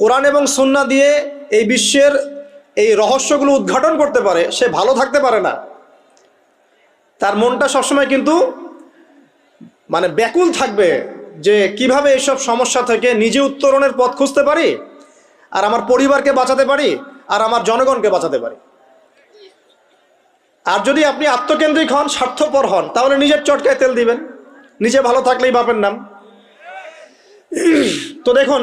কোরআন এবং সুন্না দিয়ে এই বিশ্বের এই রহস্যগুলো উদ্ঘাটন করতে পারে, সে ভালো থাকতে পারে না। তার মনটা সবসময় কিন্তু মানে ব্যাকুল থাকবে যে কীভাবে এইসব সমস্যা থেকে নিজে উত্তরণের পথ খুঁজতে পারি, আর আমার পরিবারকে বাঁচাতে পারি, আর আমার জনগণকে বাঁচাতে পারি। আর যদি আপনি আত্মকেন্দ্রিক হন, স্বার্থপর হন, তাহলে নিজের চটকায় তেল দিবেন। নিজে ভালো থাকলেই বাপের নাম। তো দেখুন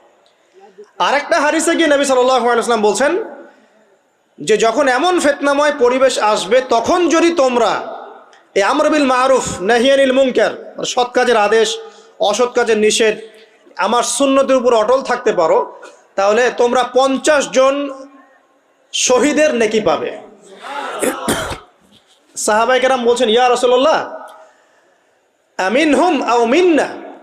আর একটা হারিসে গিয়ে নবী সাল্লাম বলছেন যে যখন এমন ফেতনাময় পরিবেশ আসবে, তখন যদি তোমরা এই আমরবিল মারুফ নাহিয়ানিল মুনকার মানে সৎ কাজের আদেশ, অসৎ কাজের নিষেধ, আমার সুন্নতির উপর অটল থাকতে পারো, তাহলে তোমরা পঞ্চাশ জন শহীদের নেকি পাবে। সাহাবাই কেরাম বলছেন, ইয়া রসল্লাহ আমিন হুম আও মিন্না?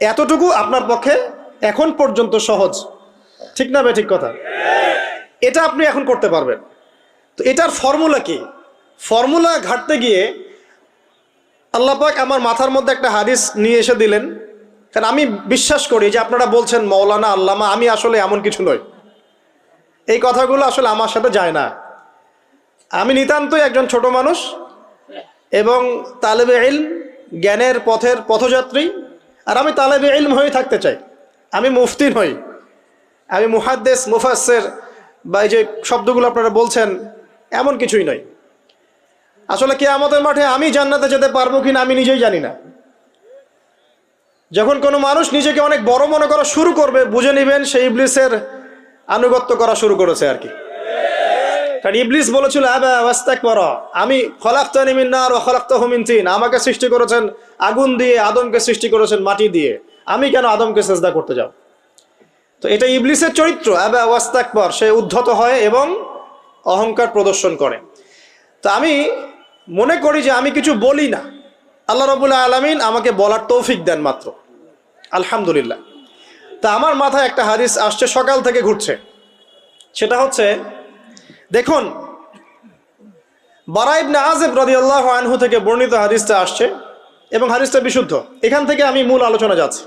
এতটুকু আপনার পক্ষে এখন পর্যন্ত সহজ। ঠিক না ঠিক কথা? এটা আপনি এখন করতে পারবেন। তো এটার ফর্মুলা কি? ফর্মুলা ঘাটতে গিয়ে আল্লাহ পাক আমার মাথার মধ্যে একটা হাদিস নিয়ে এসে দিলেন। কারণ আমি বিশ্বাস করি যে আপনারা বলছেন মৌলানা আল্লামা, আমি আসলে এমন কিছু নই। এই কথাগুলো আসলে আমার সাথে যায় না। আমি নিতান্তই একজন ছোট মানুষ এবং তালেবে ইলম, জ্ঞানের পথের পথযাত্রী। আর আমি তালেবে ইলম হয়ে থাকতে চাই। আমি মুফতি নই। আমি মুহাদ্দেস মুফাসের বা এই যে শব্দগুলো আপনারা বলছেন, এমন কিছুই নয় আসলে কে আমাদের মাঠে আমি জান্নাতে যেতে পারব কিনা আমি নিজেই জানি না। যখন কোনো মানুষ নিজেকে অনেক বড় মনে করা শুরু করবে, বুঝে নেবেন সেই ইবলিসের আনুগত্য করা শুরু করেছে আর কি। কারণ ইবলিস বলেছিল, আবা ওয়াস্তাক পর আমি খলাক্তানি মিন্নার ও খলাক্ত হুমিন তিন আমাকে সৃষ্টি করেছেন আগুন দিয়ে, আদমকে সৃষ্টি করেছেন মাটি দিয়ে আমি কেন আদমকে সেজদা করতে যাও তো এটা ইবলিসের চরিত্র, আবা ওয়াস্তাক পর সে উদ্ধত হয় এবং অহংকার প্রদর্শন করে। তো আমি মনে করি যে আমি কিছু বলি না। আল্লাহ রবুল্লাহ আলমিন আমাকে বলার তৌফিক দেন মাত্র। আলহামদুলিল্লাহ। তা আমার মাথায় একটা হাদিস আসছে সকাল থেকে ঘুরছে। সেটা হচ্ছে দেখুন বারাইবনে আজেব রাদিয়াল্লাহ আনহু থেকে বর্ণিত হাদিসটা আসছে এবং হাদিসটা বিশুদ্ধ। এখান থেকে আমি মূল আলোচনা যাচ্ছি।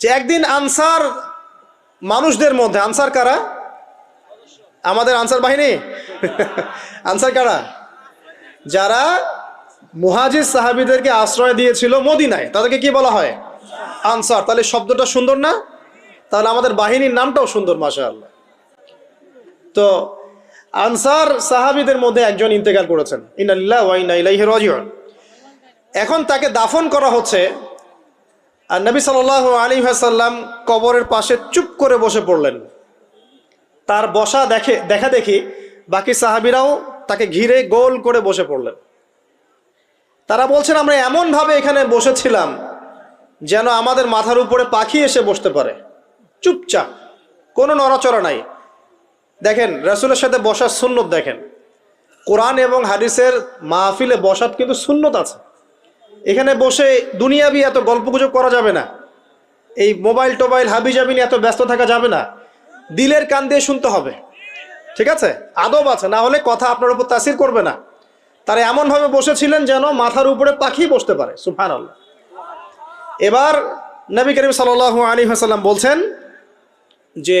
যে একদিন আনসার মানুষদের মধ্যে, আনসার কারা? আমাদের আনসার বাহিনী? আনসার কারা? যারা মুহাজির সাহাবিদেরকে আশ্রয় দিয়েছিল মদিনায়। তাদেরকে কি বলা হয়? আনসার। তাহলে শব্দটা সুন্দর না? তাহলে আমাদের বাহিনীর নামটাও সুন্দর মাসা আল্লাহ তো আনসার সাহাবিদের মধ্যে একজন ইন্তেকাল করেছেন। ইনাল্লাহ এখন তাকে দাফন করা হচ্ছে আর নবী সাল আলী সাল্লাম কবরের পাশে চুপ করে বসে পড়লেন। তার বসা দেখে, দেখা দেখি বাকি সাহাবিরাও তাকে ঘিরে গোল করে বসে পড়লেন। তারা বলছেন, আমরা এমনভাবে এখানে বসেছিলাম যেন আমাদের মাথার উপরে পাখি এসে বসতে পারে। চুপচাপ, কোনো নড়াচড়া নাই। দেখেন, রাসুলের সাথে বসার সুন্নত দেখেন। কোরআন এবং হাদিসের মাহফিলে বসার কিন্তু সুন্নত আছে। এখানে বসে দুনিয়াবি এত গল্প গুজব করা যাবে না। এই মোবাইল টোবাইল হাবি জাবি নিয়ে এত ব্যস্ত থাকা যাবে না। দিলের কান দিয়ে শুনতে হবে। ঠিক আছে? আদব আছে, না হলে কথা আপনার উপর তাসির করবে না। তারা এমনভাবে বসেছিলেন যেন মাথার উপরে পাখি বসতে পারে। সুফান এবার নবী করিম সাল আলী হাসাল্লাম বলছেন যে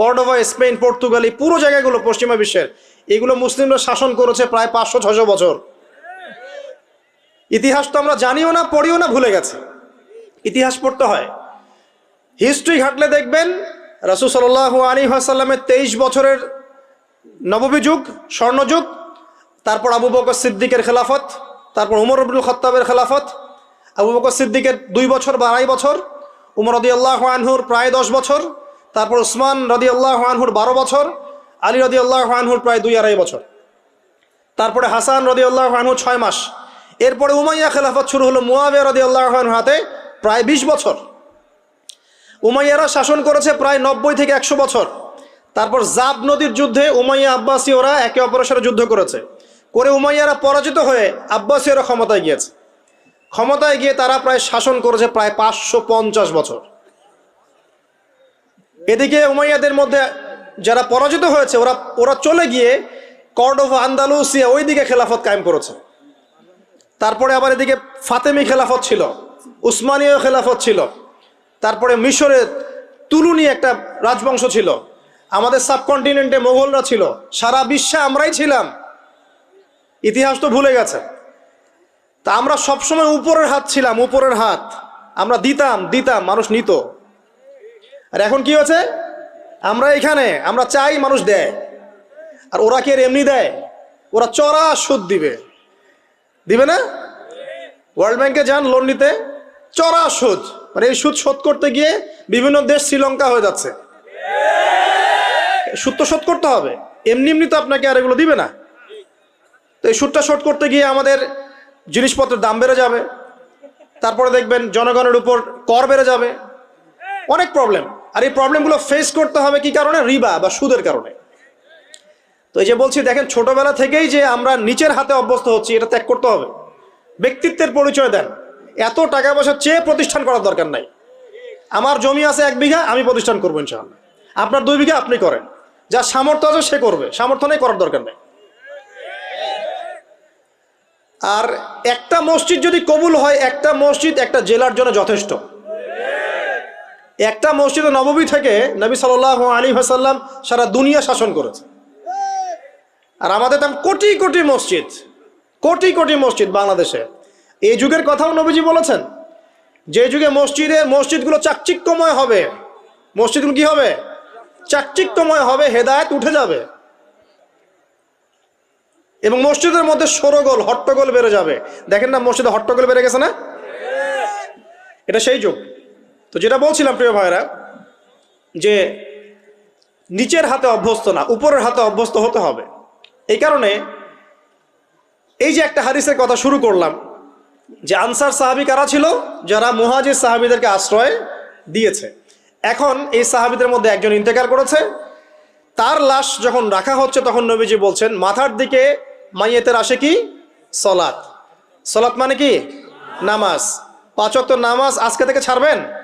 কর্ডোভা স্পেন, পর্তুগাল এই পুরো জায়গাগুলো পশ্চিমা বিশ্বের। এগুলো মুসলিমরা শাসন করেছে প্রায় পাঁচশো ছশো বছর। ইতিহাস তো আমরা জানিও না, পড়িও না, ভুলে গেছে। ইতিহাস পড়তে হয়। হিস্ট্রি ঘাটলে দেখবেন, রাসুল সাল্লাহ আলী আসাল্লামের তেইশ বছরের নববী যুগ স্বর্ণযুগ, তারপর আবু বকর সিদ্দিকের খেলাফত, তারপর উমর আব্দুল খত্তাবের খেলাফত, আবু বকর সিদ্দিকের দুই বছর বা আড়াই বছর, উমর রদি আল্লাহ আনহুর প্রায় দশ বছর তারপর উসমান রদি আল্লাহ আনহুর বারো বছর, আলী রদি আল্লাহ আনহুর প্রায় দুই আড়াই বছর। তারপরে হাসান রদি আল্লাহ আনহু ছয় মাস। এরপরে উমাইয়া খেলাফত শুরু হলো মুয়াবিয়া রদি আল্লাহ আনহুর হাতে প্রায় বিশ বছর। উমাইয়ারা শাসন করেছে প্রায় নব্বই থেকে একশো বছর। তারপর জাব নদীর যুদ্ধে উমাইয়া আব্বাসী ওরা একে অপরের সাথে যুদ্ধ করেছে। করে উমাইয়ারা পরাজিত হয়ে আব্বাসীয়রা ক্ষমতায় গিয়েছে। ক্ষমতায় গিয়ে তারা প্রায় শাসন করেছে প্রায় পাঁচশো পঞ্চাশ বছর। এদিকে উমাইয়াদের মধ্যে যারা পরাজিত হয়েছে, ওরা ওরা চলে গিয়ে কর্ডোভা আন্দালুসিয়া ওই দিকে খেলাফত কায়েম করেছে। তারপরে আবার এদিকে ফাতেমি খেলাফত ছিল, উসমানীয় খেলাফত ছিল, তারপরে মিশরে তুলুনি একটা রাজবংশ ছিল, আমাদের সাবকন্টিনেন্টে মোগলরা ছিল, সারা বিশ্বে আমরাই ছিলাম। ইতিহাস তো ভুলে গেছে। তা আমরা সবসময় উপরের হাত ছিলাম, উপরের হাত। আমরা দিতাম দিতাম, মানুষ নিত। আর এখন কি হয়েছে? আমরা এখানে, আমরা চাই মানুষ দেয়। আর ওরা কি আর এমনি দেয়? ওরা চড়া সুদ দিবে। দিবে না? ওয়ার্ল্ড ব্যাংকে যান লোন নিতে। চড়া সুদ। মানে এই সুদ শোধ করতে গিয়ে বিভিন্ন দেশ শ্রীলঙ্কা হয়ে যাচ্ছে। সুদ তো শোধ করতে হবে। এমনি এমনি তো আপনাকে আর এগুলো দিবে না। তো এই সুদটা শোধ করতে গিয়ে আমাদের জিনিসপত্রের দাম বেড়ে যাবে। তারপরে দেখবেন জনগণের উপর কর বেড়ে যাবে। অনেক প্রবলেম আর এই প্রবলেমগুলো ফেস করতে হবে কি কারণে? রিবা বা সুদের কারণে। তো এই যে বলছি, দেখেন ছোটবেলা থেকেই যে আমরা নিচের হাতে অভ্যস্ত হচ্ছি, এটা ত্যাগ করতে হবে। ব্যক্তিত্বের পরিচয় দেন। এত টাকা পয়সা চেয়ে প্রতিষ্ঠান করার দরকার নাই। আমার জমি আছে এক বিঘা, আমি প্রতিষ্ঠান করব ইনশাআল্লাহ। আপনার দুই বিঘা আপনি করেন। যার সামর্থ্য আছে সে করবে। সামর্থ্য নেই, করার দরকার নেই। আর একটা মসজিদ যদি কবুল হয়, একটা মসজিদ একটা জেলার জন্য যথেষ্ট। একটা মসজিদ নববী থেকে নবী সাল আলী হাসাল্লাম সারা দুনিয়া শাসন করেছে। আর আমাদের তেমন কোটি কোটি মসজিদ, কোটি কোটি মসজিদ বাংলাদেশে। এই যুগের কথাও নবীজি বলেছেন যে যুগে মসজিদের মসজিদগুলো চাকচিক্যময় হবে। মসজিদগুলো কি হবে? চাকচিক্যময় হবে, হেদায়ত উঠে যাবে। এবং মসজিদের মধ্যে সরগোল, হট্টগোল বেড়ে যাবে। দেখেন না মসজিদে হট্টগোল বেড়ে গেছে না? এটা সেই যুগ। তো যেটা বলছিলাম, প্রিয় ভাইরা যে নিচের হাতে অভ্যস্ত না, উপরের হাতে অভ্যস্ত হতে হবে। এই কারণে এই যে একটা হারিসের কথা শুরু করলাম, যে আনসার সাহাবি কারা ছিল? যারা মুহাজির সাহাবিদেরকে আশ্রয় দিয়েছে। এখন এই সাহাবিদের মধ্যে একজন ইন্তেকার করেছে। তার লাশ যখন রাখা হচ্ছে, তখন নবীজি বলছেন, মাথার দিকে মাইয়েতের আসে কি? সলাৎ। সলাৎ মানে কি? নামাজ। পাঁচ ওয়াক্ত নামাজ আজকে থেকে ছাড়বেন?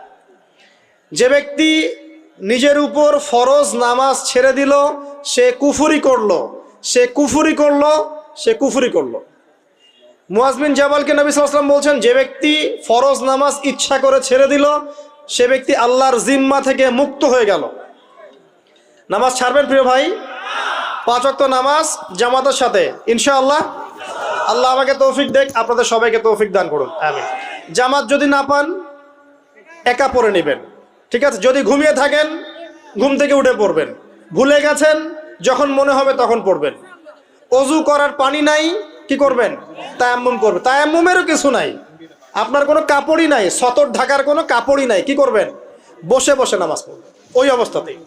যে ব্যক্তি নিজের উপর ফরজ নামাজ ছেড়ে দিল, সে কুফুরি করল। সে কুফুরি করল, সে কুফুরি করল। মুয়াজবিন জাবালকে নবী সাল্লাম বলছেন, যে ব্যক্তি ফরজ নামাজ ইচ্ছা করে ছেড়ে দিল, সে ব্যক্তি আল্লাহর জিম্মা থেকে মুক্ত হয়ে গেল। নামাজ ছাড়বেন প্রিয় ভাই? পাঁচ ওয়াক্ত নামাজ জামাতের সাথে। ইনশাআল্লাহ। আল্লাহ আমাকে তৌফিক দেখ আপনাদের সবাইকে তৌফিক দান করুন। আমিন। জামাত যদি না পান, একা পড়ে নেবেন। ঠিক আছে, যদি ঘুমিয়ে থাকেন, ঘুম থেকে উঠে পড়বেন। ভুলে গেছেন, যখন মনে হবে তখন পড়বেন। অজু করার পানি নাই, কি করবেন? তায়াম্মুম করবে তায়াম্মুমেরও কিছু নাই। আপনার কোনো কাপড়ই নাই, সতর ঢাকার কোনো কাপড়ই নাই, কি করবেন? বসে বসে নামাজ পড়বেন, ওই অবস্থাতেই।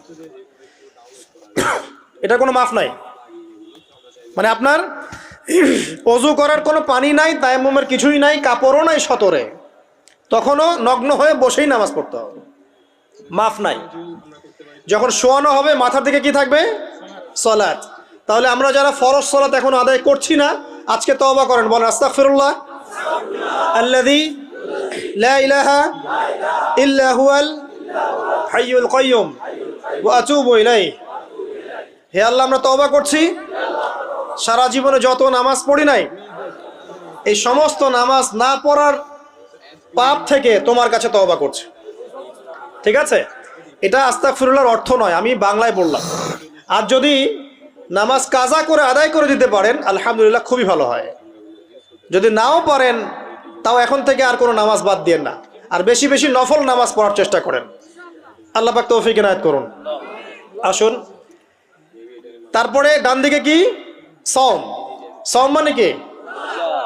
এটা কোনো মাফ নাই। মানে আপনার অজু করার কোনো পানি নাই, তায়াম্মুমের কিছুই নাই, কাপড়ও নাই সতরে। তখনও নগ্ন হয়ে বসেই নামাজ পড়তে হবে। মাফ নাই। যখন শোয়ানো হবে, মাথার দিকে কি থাকবে? সলাৎ। তাহলে আমরা যারা ফরজ সলাৎ এখন আদায় করছি না, আজকে তওবা করেন। বলেন, আস্তাগফিরুল্লাহ। আল্লাযী লা ইলাহা ইল্লা হুয়াল হাইয়ুল কাইয়ুম। ওয়া আতুবু ইলাইহি। হে আল্লাহ, আমরা তওবা করছি। সারা জীবনে যত নামাজ পড়ি নাই, এই সমস্ত নামাজ না পড়ার পাপ থেকে তোমার কাছে তওবা করছি। ঠিক আছে? এটা আস্তাগফিরুল্লাহর অর্থ নয়, আমি বাংলায় বললাম। আর যদি নামাজ কাজা করে আদায় করে দিতে পারেন, আলহামদুলিল্লাহ খুবই ভালো হয়। যদি নাও পারেন, তাও এখন থেকে আর কোনো নামাজ বাদ দিয়েন না। আর বেশি বেশি নফল নামাজ পড়ার চেষ্টা করেন। আল্লাহ পাক তৌফিক এনায়েত করুন। আসুন। তারপরে ডান দিকে কি? সম সম মানে কি?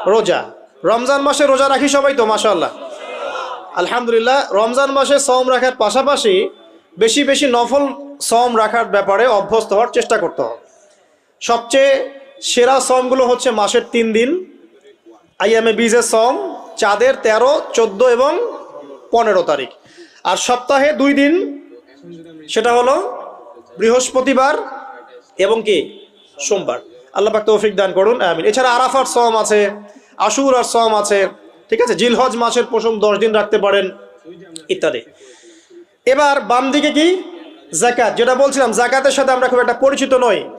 রোজা। রমজান মাসে রোজা রাখি সবাই তো, মাশাআল্লাহ। আলহামদুলিল্লাহ, রমজান মাসে সম রাখার পাশাপাশি বেশি বেশি নফল সম রাখার ব্যাপারে অভ্যস্ত হওয়ার চেষ্টা করতে হবে। সবচেয়ে সেরা সমগুলো হচ্ছে মাসের তিন দিন আইএমএ বিজের সম চাঁদের তেরো, চোদ্দ এবং পনেরো তারিখ। আর সপ্তাহে দুই দিন, সেটা হলো বৃহস্পতিবার এবং কি, সোমবার। আল্লাহ তৌফিক দান করুন, আমিন। এছাড়া আরাফার সম আছে আশুর আর সম আছে ঠিক আছে? জিলহজ মাসের প্রথম দশ দিন রাখতে পারেন, ইত্যাদি। এবার বাম দিকে কি? জাকাত। যেটা বলছিলাম, জাকাতের সাথে আমরা খুব একটা পরিচিত নই।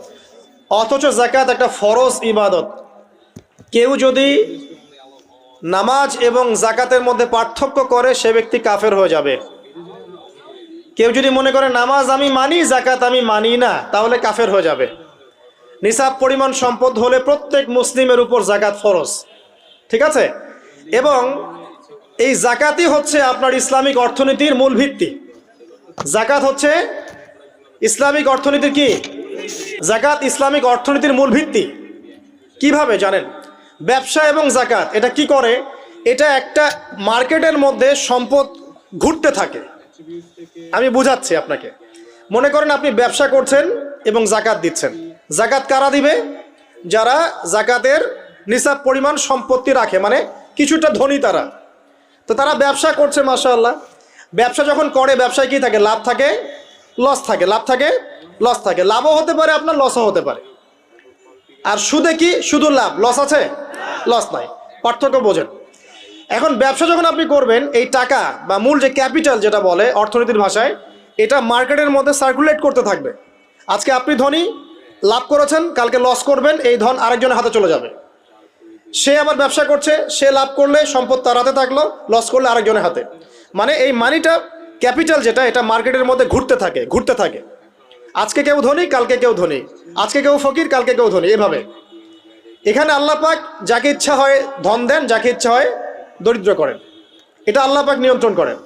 অথচ জাকাত একটা ফরজ ইবাদত। কেউ যদি নামাজ এবং জাকাতের মধ্যে পার্থক্য করে, সে ব্যক্তি কাফের হয়ে যাবে। কেউ যদি মনে করে, নামাজ আমি মানি, জাকাত আমি মানি না তাহলে কাফের হয়ে যাবে। নিসাব পরিমাণ সম্পদ হলে প্রত্যেক মুসলিমের উপর জাকাত ফরজ। ঠিক আছে? এবং এই জাকাতই হচ্ছে আপনার ইসলামিক অর্থনীতির মূল ভিত্তি। জাকাত হচ্ছে ইসলামিক অর্থনীতির কি? জাকাত ইসলামিক অর্থনীতির মূল ভিত্তি। কীভাবে জানেন? ব্যবসা এবং জাকাত, এটা কি করে? এটা একটা মার্কেটের মধ্যে সম্পদ ঘুরতে থাকে। আমি বুঝাচ্ছি আপনাকে। মনে করেন আপনি ব্যবসা করছেন এবং জাকাত দিচ্ছেন। জাকাত কারা দিবে? যারা জাকাতের নিসাব পরিমাণ সম্পত্তি রাখে। মানে কিছুটা ধনী তারা। তো তারা ব্যবসা করছে, মাশাআল্লাহ। ব্যবসা যখন করে, ব্যবসায় কি থাকে? লাভ থাকে লস থাকে। লাভ থাকে লস থাকে। লাভও হতে পারে, আপনার লসও হতে পারে। আর সুদে কি? শুধু লাভ। লস আছে? লস নাই। পার্থক্য বোঝেন। এখন ব্যবসা যখন আপনি করবেন, এই টাকা বা মূল যে ক্যাপিটাল যেটা বলে অর্থনীতির ভাষায়, এটা মার্কেটের মধ্যে সার্কুলেট করতে থাকবে। আজকে আপনি ধনী, লাভ করেছেন, কালকে লস করবেন, এই ধন আরেকজনের হাতে চলে যাবে। সে আবার ব্যবসা করছে, সে লাভ করলে সম্পদ তার হাতে থাকল লস করলে আরেকজনের হাতে। মানে এই মানিটা ক্যাপিটাল যেটা, এটা মার্কেটের মধ্যে ঘুরতে থাকে ঘুরতে থাকে। আজকে কেউ ধনী, কালকে কেউ ধনী। আজকে কেউ ফকির, কালকে কেউ ধনী, এভাবে। এখানে আল্লাহ পাক যাকে ইচ্ছা হয় ধন দেন, যাকে ইচ্ছা হয় দরিদ্র করেন। এটা আল্লাহ পাক নিয়ন্ত্রণ করেন।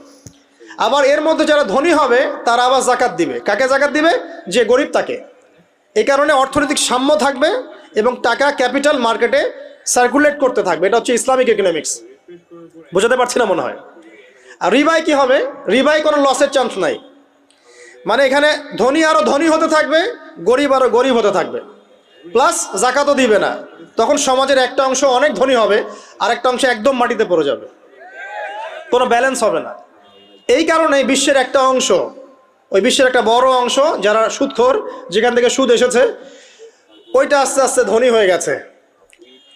আবার এর মধ্যে যারা ধনী হবে, তারা আবার জাকাত দিবে। কাকে জাকাত দিবে? যে গরিব তাকে। এই কারণে অর্থনৈতিক সাম্য থাকবে এবং টাকা ক্যাপিটাল মার্কেটে সার্কুলেট করতে থাকবে, এটা হচ্ছে ইসলামিক ইকোনমিক্স বোঝাতে পারছি না মনে হয়। আর রিবাই কি হবে? রিবাই কোনো লসের চান্স নাই। মানে এখানে ধনী আরও ধনী হতে থাকবে, গরিব আরও গরিব হতে থাকবে। প্লাস জাকাতও দিবে না। তখন সমাজের একটা অংশ অনেক ধনী হবে, আর একটা অংশ একদম মাটিতে পড়ে যাবে। কোনো ব্যালেন্স হবে না। এই কারণে বিশ্বের একটা অংশ, ওই বিশ্বের একটা বড় অংশ যারা সুদখোর, যেখান থেকে সুদ এসেছে, ওইটা আস্তে আস্তে ধনী হয়ে গেছে।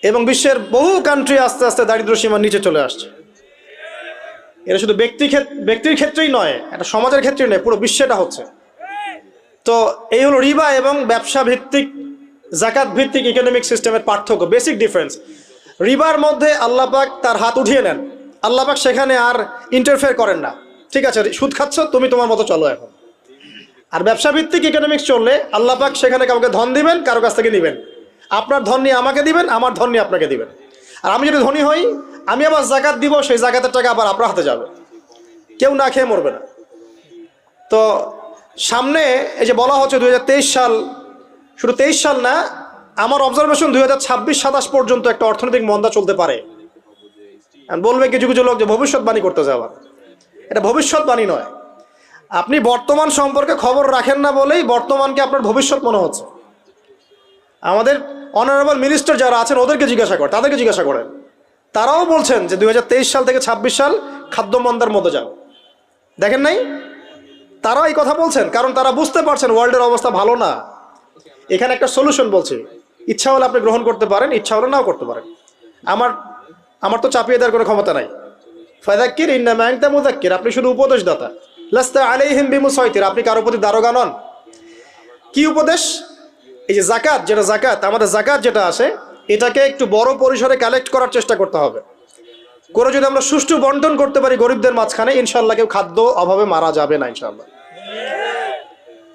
এবং বিশ্বের বহু কান্ট্রি আস্তে আস্তে দারিদ্র সীমার নিচে চলে আসছে। এটা শুধু ব্যক্তি ব্যক্তির ক্ষেত্রেই নয়, এটা সমাজের ক্ষেত্রেই নয়, পুরো বিশ্বেটা হচ্ছে। তো এই হলো রিবা এবং ব্যবসা ভিত্তিক জাকাত ভিত্তিক ইকোনমিক সিস্টেমের পার্থক্য বেসিক ডিফারেন্স রিবার মধ্যে আল্লাপাক তার হাত উঠিয়ে নেন। আল্লাপাক সেখানে আর ইন্টারফেয়ার করেন না। ঠিক আছে, সুদ খাচ্ছ, তুমি তোমার মতো চলো এখন। আর ব্যবসা ভিত্তিক ইকোনমিক্স চললে আল্লাপাক সেখানে কাউকে ধন দিবেন, কারও কাছ থেকে নেবেন। আপনার ধন নিয়ে আমাকে দিবেন, আমার ধন নিয়ে আপনাকে দিবেন। আর আমি যদি ধনী হই, আমি আবার জাকাত দিব, সেই জাকাতের টাকা আবার আপনার হাতে যাবে। কেউ না খেয়ে মরবে না। তো সামনে এই যে বলা হচ্ছে দু হাজার তেইশ সাল, শুধু তেইশ সাল না, আমার অবজারভেশন দুই হাজার ছাব্বিশ, সাতাশ পর্যন্ত একটা অর্থনৈতিক মন্দা চলতে পারে। বলবে কিছু কিছু লোক যে ভবিষ্যৎবাণী করতে যাওয়া এটা ভবিষ্যৎবাণী নয়। আপনি বর্তমান সম্পর্কে খবর রাখেন না বলেই বর্তমানকে আপনার ভবিষ্যৎ মনে হচ্ছে। আমাদের অনারেবল মিনিস্টার যারা আছেন, ওদেরকে জিজ্ঞাসা করেন তাদেরকে জিজ্ঞাসা করেন তারাও বলছেন যে দু হাজার তেইশ সাল থেকে ছাব্বিশ সাল খাদ্য মন্দার মতো যাও দেখেন নাই? তারা এই কথা বলছেন, কারণ তারা বুঝতে পারছেন ওয়ার্ল্ডের অবস্থা ভালো না। এখানে একটা সলিউশন বলছে। ইচ্ছা হলে আপনি গ্রহণ করতে পারেন, ইচ্ছা হলে নাও করতে পারেন। আমার আমার তো চাপিয়ে দেওয়ার কোনো ক্ষমতা নাই। ফায়দাক্কির ইন্না ম্যাংতা মুদাক্কির আপনি শুধু উপদেশদাতা। লাস্তা আলাইহিম বিমুসাইতির, আপনি কারও প্রতি দারোগা নন। কি উপদেশ? এই যে জাকাত যেটা জাকাত আমাদের জাকাত যেটা আসে, এটাকে একটু বড় পরিসরে কালেক্ট করার চেষ্টা করতে হবে। করে যদি আমরা সুষ্ঠু বন্টন করতে পারি গরিবদের মাঝখানে ইনশাল্লাহ কেউ খাদ্য অভাবে মারা যাবে না ইনশাল্লাহ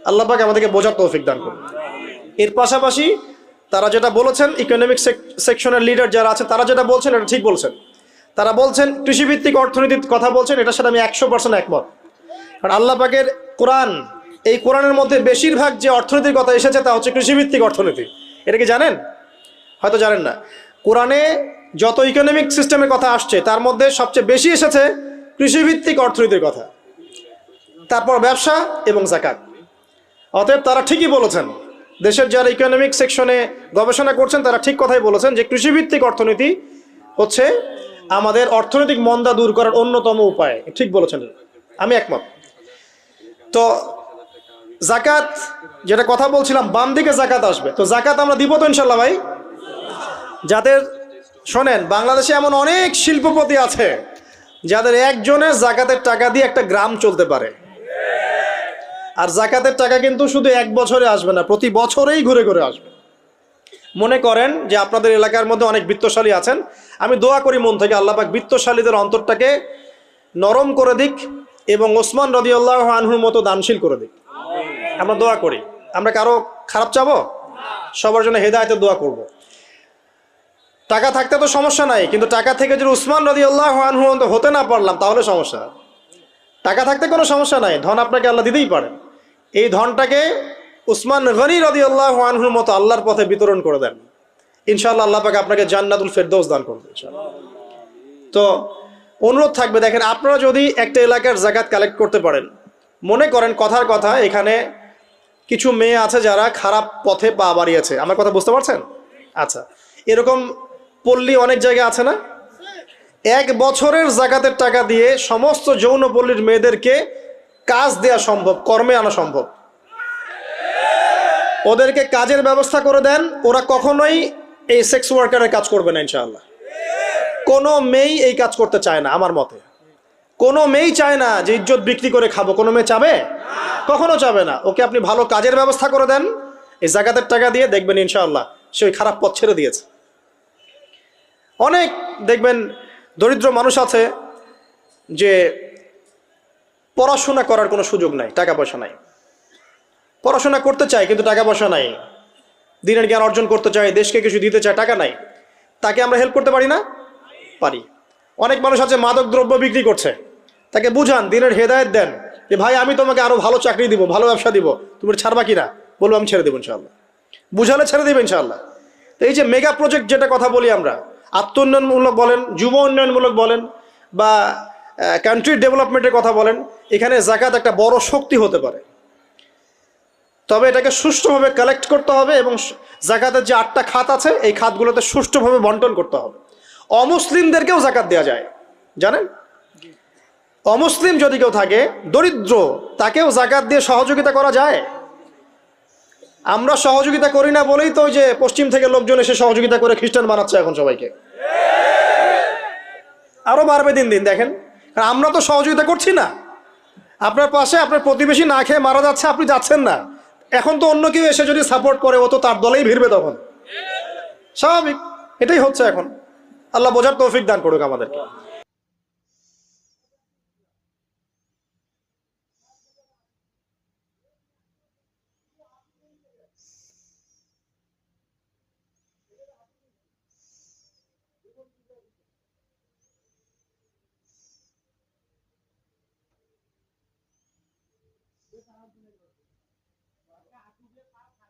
আল্লাহ পাক আমাদেরকে বোঝার তৌফিক দান করুন। এর পাশাপাশি তারা যেটা বলেছেন ইকোনমিক সেকশনের লিডার যারা আছেন, তারা যেটা বলছেন, এটা ঠিক বলছেন। তারা বলছেন, কৃষিভিত্তিক অর্থনীতির কথা বলছেন, এটার সাথে আমি একশো পার্সেন্ট একমত। কারণ আল্লাহ পাকের কোরআন এই কোরআনের মধ্যে বেশিরভাগ যে অর্থনীতির কথা এসেছে তা হচ্ছে কৃষিভিত্তিক অর্থনীতি। এটা কি জানেন? হয়তো জানেন না। কোরআনে যত ইকোনমিক সিস্টেমের কথা আসছে, তার মধ্যে সবচেয়ে বেশি এসেছে কৃষিভিত্তিক অর্থনীতির কথা। তারপর ব্যবসা এবং জাকাত। অতএব তারা ঠিকই বলেছেন, দেশের যারা ইকোনমিক সেকশনে গবেষণা করছেন, তারা ঠিক কথাই বলেছেন যে কৃষিভিত্তিক অর্থনীতি হচ্ছে আমাদের অর্থনৈতিক মন্দা দূর করার অন্যতম উপায়। ঠিক বলেছেন। আমি একমত। তো জাকাত, যেটা কথা বলছিলাম, বাম দিকে জাকাত আসবে। তো জাকাত আমরা দিব তো ইনশাল্লাহ ভাই? যাদের, শোনেন, বাংলাদেশে এমন অনেক শিল্পপতি আছে, যাদের একজনের জাকাতের টাকা দিয়ে একটা গ্রাম চলতে পারে। আর জাকাতের টাকা কিন্তু শুধু এক বছরে আসবে না, প্রতি বছরেই ঘুরে ঘুরে আসবে। মনে করেন যে আপনাদের এলাকার মধ্যে অনেক বৃত্তশালী আছেন, আমি দোয়া করি মন থেকে আল্লাপাক বৃত্তশালীদের অন্তরটাকে নরম করে দিক এবং ওসমান রদিউল্লাহ আনহুর মতো দানশীল করে দিক। আমরা দোয়া করি। আমরা কারও খারাপ চাবো? সবার জন্য হেদায়তের দোয়া করব। টাকা থাকতে তো সমস্যা নাই, কিন্তু টাকা থেকে যদি উসমান রদিউল্লাহ আনহু হতে না পারলাম, তাহলে সমস্যা। টাকা থাকতে কোনো সমস্যা নাই, ধন আপনাকে আল্লাহ দিতেই পারেন এই ধনটাকে উসমান গনি রদি আল্লাহ আনহুর মতো আল্লাহর পথে বিতরণ করে দেন। ইনশাআল্লাহ আল্লাহ পাকে আপনাকে জান্নাতুল ফেরদৌস দান করবে তো অনুরোধ থাকবে, দেখেন আপনারা যদি একটা এলাকার জাকাত কালেক্ট করতে পারেন, মনে করেন কথার কথা, এখানে কিছু মেয়ে আছে যারা খারাপ পথে পা বাড়িয়েছে। আমার কথা বুঝতে পারছেন? আচ্ছা। এরকম পল্লী অনেক জায়গায় আছে না? এক বছরের জাকাতের টাকা দিয়ে সমস্ত যৌনপল্লীর মেয়েদেরকে কাজ দেওয়া সম্ভব, কর্মে আনা সম্ভব। ওদেরকে কাজের ব্যবস্থা করে দেন, ওরা কখনোই এই সেক্স ওয়ার্কারের কাজ করবে না, ইনশাআল্লাহ। কোনো মেয়েই এই কাজ করতে চায় না, আমার মতে। কোনো মেয়েই চায় না যে ইজ্জত বিক্রি করে খাব, কোনো মেয়ে চাবে? কখনো চাবে না। ওকে আপনি ভালো কাজের ব্যবস্থা করে দেন, এই জাকাতের টাকা দিয়ে দেখবেন ইনশাআল্লাহ সে ওই খারাপ পথ ছেড়ে দিয়েছে। অনেক দেখবেন দরিদ্র মানুষ আছে যে পড়াশোনা করার কোনো সুযোগ নাই, টাকা পয়সা নাই। পড়াশোনা করতে চায় কিন্তু টাকা পয়সা নাই। দিনের জ্ঞান অর্জন করতে চায়, দেশকে কিছু দিতে চায়, টাকা নাই। তাকে আমরা হেল্প করতে পারি না? পারি। অনেক মানুষ আছে মাদক দ্রব্য বিক্রি করছে। তাকে বুঝান, দিনের হেদায়ত দেন যে, ভাই, আমি তোমাকে আরও ভালো চাকরি দিব, ভালো ব্যবসা দিব। তুমি ছাড়বা কিনা? বলব, আমি ছেড়ে দেবো ইনশাল্লাহ বুঝালে ছেড়ে দেবে ইনশাল্লাহ তো এই যে মেগা প্রজেক্ট যেটা কথা বলি আমরা, আত্ম উন্নয়নমূলক বলেন, যুব উন্নয়নমূলক বলেন, বা কান্ট্রি ডেভেলপমেন্টের কথা বলেন, এখানে জাকাত একটা বড় শক্তি হতে পারে। তবে এটাকে সুষ্ঠুভাবে কালেক্ট করতে হবে এবং জাকাতের যে আটটা খাত আছে, এই খাতগুলোতে সুষ্ঠুভাবে বন্টন করতে হবে। অমুসলিমদেরকেও জাকাত দেওয়া যায়। জানেন? অমুসলিম যদি কেউ থাকে, দরিদ্র, তাকেও জাকাত দিয়ে সহযোগিতা করা যায়। আমরা সহযোগিতা করি না বলেই তো যে পশ্চিম থেকে লোকজন এসে সহযোগিতা করে খ্রিস্টান বানাচ্ছে এখন সবাইকে। আরও বাড়বে দিন দিন, দেখেন। আমরা তো সহযোগিতা করছি না। আপনার পাশে আপনার প্রতিবেশী না খেয়ে মারা যাচ্ছে, আপনি যাচ্ছেন না। এখন তো অন্য কেউ এসে যদি সাপোর্ট করে, ও তো তার দলেই ভিড়বে তখন। স্বাভাবিক, এটাই হচ্ছে এখন। আল্লাহ বোঝার তৌফিক দান করুক আমাদেরকে Gracias.